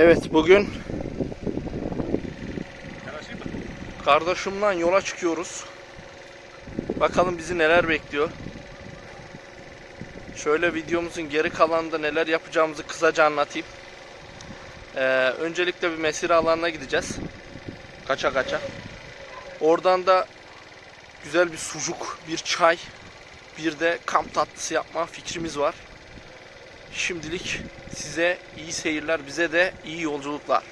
Evet bugün kardeşimle yola çıkıyoruz. Bakalım bizi neler bekliyor. Şöyle videomuzun geri kalanında neler yapacağımızı kısaca anlatayım. Ee, öncelikle bir mesire alanına gideceğiz. Kaça kaça. Oradan da güzel bir sucuk, bir çay, bir de kamp tatlısı yapma fikrimiz var. Şimdilik size iyi seyirler, bize de iyi yolculuklar.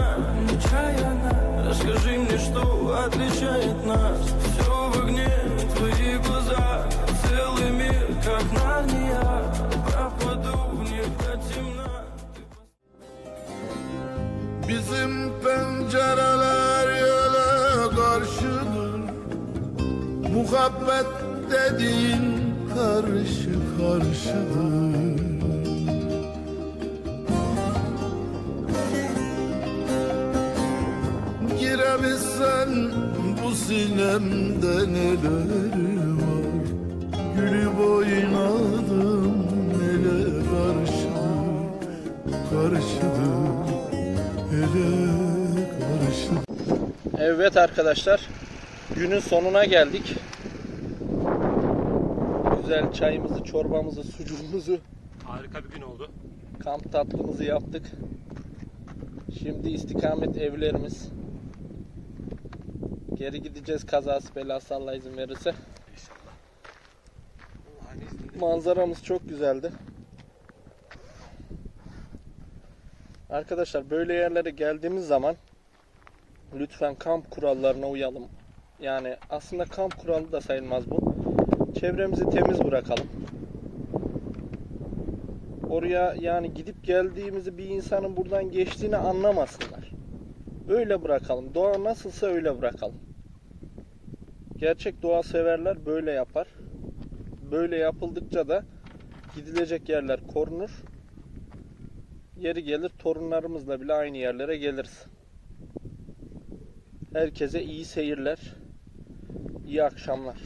Коснись меня нечаянно Расскажи мне, что отличает нас Все в огне, твои глаза Целый мир, как Нарния Пропаду в них до темна Bizim pencereler yöle karşıdır Muhabbet dediğin karşı karşıdır Girebilsen bu sinemde neler var Gülüp oynadım ele karşıdır Karşıdır ele karşıdır Evet arkadaşlar, günün sonuna geldik. Güzel çayımızı, çorbamızı, sucuğumuzu, Harika bir gün oldu. kamp tatlımızı yaptık. Şimdi istikamet evlerimiz. Geri gideceğiz kazası belası Allah izin verirse. İnşallah. Allah'ın izniyle. Manzaramız çok güzeldi. Arkadaşlar böyle yerlere geldiğimiz zaman lütfen kamp kurallarına uyalım. Yani aslında kamp kuralı da sayılmaz bu. Çevremizi temiz bırakalım. Oraya yani gidip geldiğimizi bir insanın buradan geçtiğini anlamasınlar. Öyle bırakalım. Doğa nasılsa öyle bırakalım. Gerçek doğa severler böyle yapar böyle yapıldıkça da gidilecek yerler korunur. Yeri gelir torunlarımızla bile aynı yerlere geliriz. Herkese iyi seyirler, iyi akşamlar.